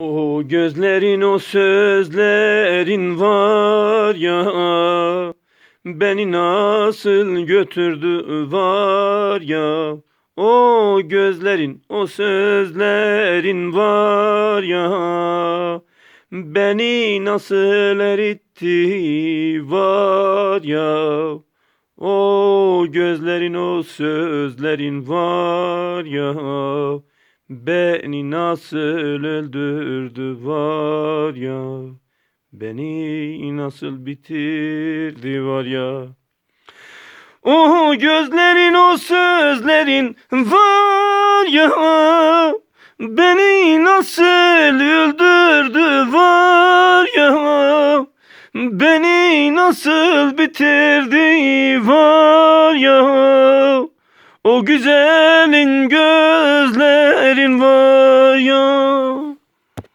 O gözlerin o sözlerin var ya. Beni nasıl götürdü var ya. O gözlerin o sözlerin var ya. Beni nasıl eritti var ya. O gözlerin o sözlerin var ya Beni nasıl öldürdü var ya Beni nasıl bitirdi var ya. O gözlerin o sözlerin var ya Beni nasıl öldürdü var ya. Beni nasıl bitirdi var ya O güzelin gözlerin var ya